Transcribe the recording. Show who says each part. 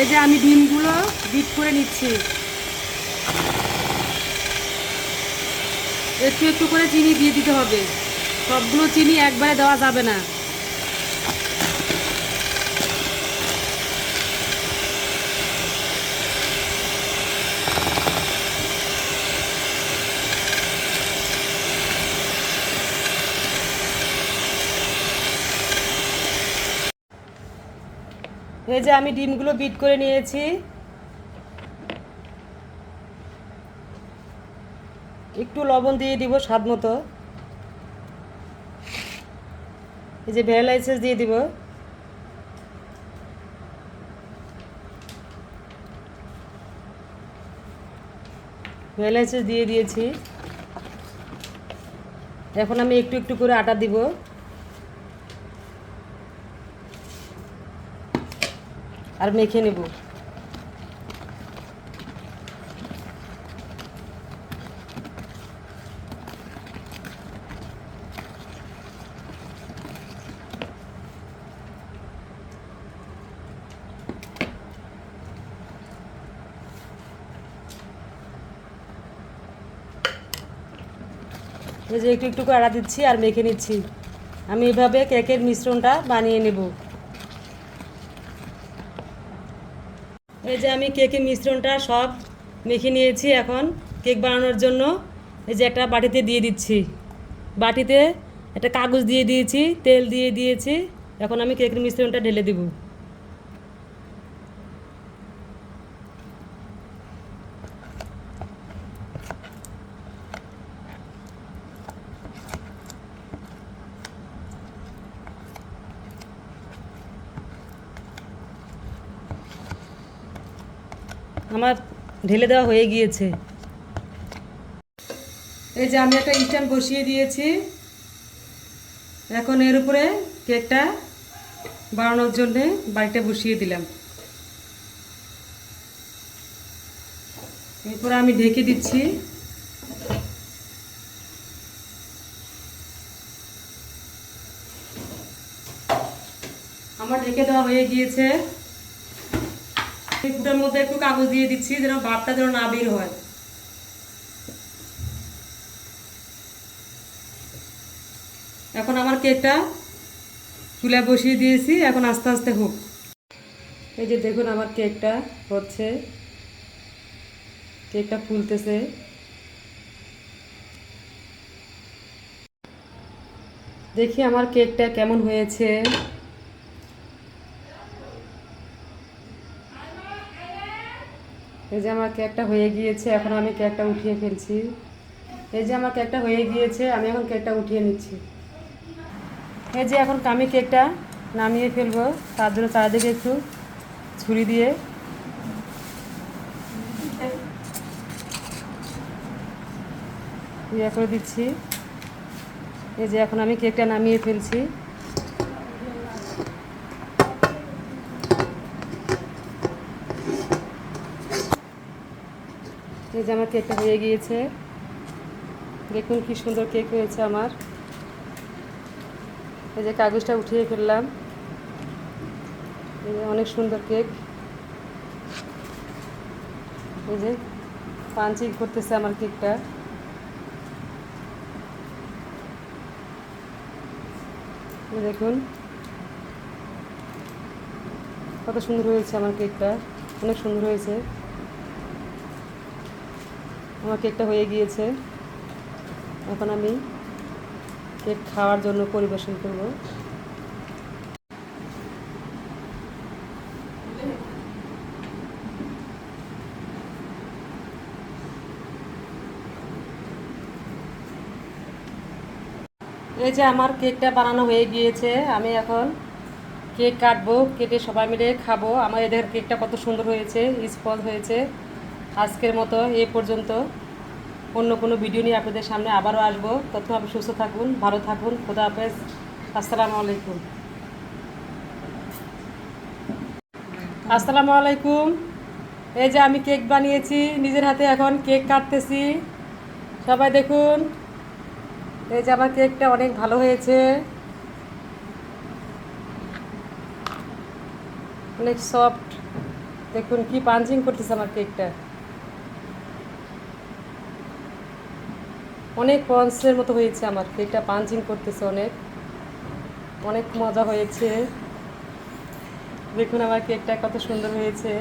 Speaker 1: এই যে আমি ডিমগুলো বিট করে নিচ্ছি। একটু একটু করে চিনি দিয়ে দিতে হবে। সবগুলো চিনি একবারে দেওয়া যাবে না। এই যে আমি ডিমগুলো বিট করে নিয়েছি। একটু লবণ দিয়ে দিব স্বাদ মতো। এই যে ভ্যানিলা এসেন্স দিয়ে দিব। ভ্যানিলা এসেন্স দিয়ে দিয়েছি। এখন আমি একটু একটু করে আটা দিব। আর মেখে নেব। এই যে একটু একটু আড়া দিচ্ছি আর মেখে নিচ্ছি। আমি এভাবে কেকের মিশ্রণটা বানিয়ে নেব। এই যে আমি কেকের মিশ্রণটা সব মেখে নিয়েছি এখন। কেক বানানোর জন্য এই যে একটা বাটিতে দিয়ে দিচ্ছি। বাটিতে একটা কাগজ দিয়ে দিয়েছি, তেল দিয়ে দিয়েছি। এখন আমি কেকের মিশ্রণটা ঢেলে দেব। আমার ঢেলে দেওয়া হয়ে গিয়েছে। এই যে আমি একটা স্ট্যান্ড বসিয়ে দিয়েছি। এখন এর উপরে কেকটা বানানোর জন্যে বাড়িটা বসিয়ে দিলাম। এরপরে আমি ঢেকে দিচ্ছি। আমার ঢেকে দেওয়া হয়ে গিয়েছে। এই মধ্যে একটু কাগজ দিয়ে দিচ্ছি, যেন ভাবটা যেন না বের হয়। এখন আমার কেকটা চুলায় বসিয়ে দিয়েছি, এখন আস্তে আস্তে হোক। এই যে দেখুন আমার কেকটা হচ্ছে, কেকটা ফুলতেছে। দেখি আমার কেকটা কেমন হয়েছে। এই যে আমার কেকটা হয়ে গিয়েছে, এখন আমি কেকটা উঠিয়ে ফেলছি। এই যে আমার কেকটা হয়ে গিয়েছে, আমি এখন কেকটা উঠিয়ে নিচ্ছি। এই যে এখন আমি কেকটা নামিয়ে ফেলব, তার জন্য চারিদিকে একটু ছুরি দিয়ে। ইয়ে করে দিচ্ছি। এই যে এখন আমি কেকটা নামিয়ে ফেলছি। এই যে আমার কেকটা হয়ে গিয়েছে। দেখুন কি সুন্দর কেক হয়েছে আমার। এই যে কাগজটা উঠিয়ে ফেললাম। এই যে অনেক সুন্দর কেক। এই যে পাঞ্চিং করতেছে আমার কেকটা। দেখুন। কত সুন্দর হয়েছে আমার কেকটা। অনেক সুন্দর হয়েছে। আমার কেকটা হয়ে গিয়েছে। এখন আমি কেক খাওয়ার জন্য পরিবেশন করব। এই যে আমার কেকটা বানানো হয়ে গিয়েছে, আমি এখন কেক কাটবো, কেটে সবাই মিলে খাব। আমার এদের কেকটা কত সুন্দর হয়েছে স্পঞ্জ হয়েছে। আজকের মতো এ পর্যন্ত। অন্য কোনো ভিডিও নিয়ে আপনাদের সামনে আবারও আসব। তত আপনি সুস্থ থাকুন, ভালো থাকুন, খোদা হাফেজ। আসসালামু আলাইকুম। আসসালামু আলাইকুম। এই যে আমি কেক বানিয়েছি, নিজের হাতে এখন কেক কাটতেছি। সবাই দেখুন, এই যে আমার কেকটা অনেক ভালো হয়েছে। অনেক সফট। দেখুন কি পাঞ্চিং করতেছে আমার কেকটা। অনেক পঞ্চের মতো হয়েছে আমার কেকটা পাঞ্চিং করতেছে অনেক। অনেক মজা হয়েছে। দেখুন আমার কেকটা কত সুন্দর হয়েছে।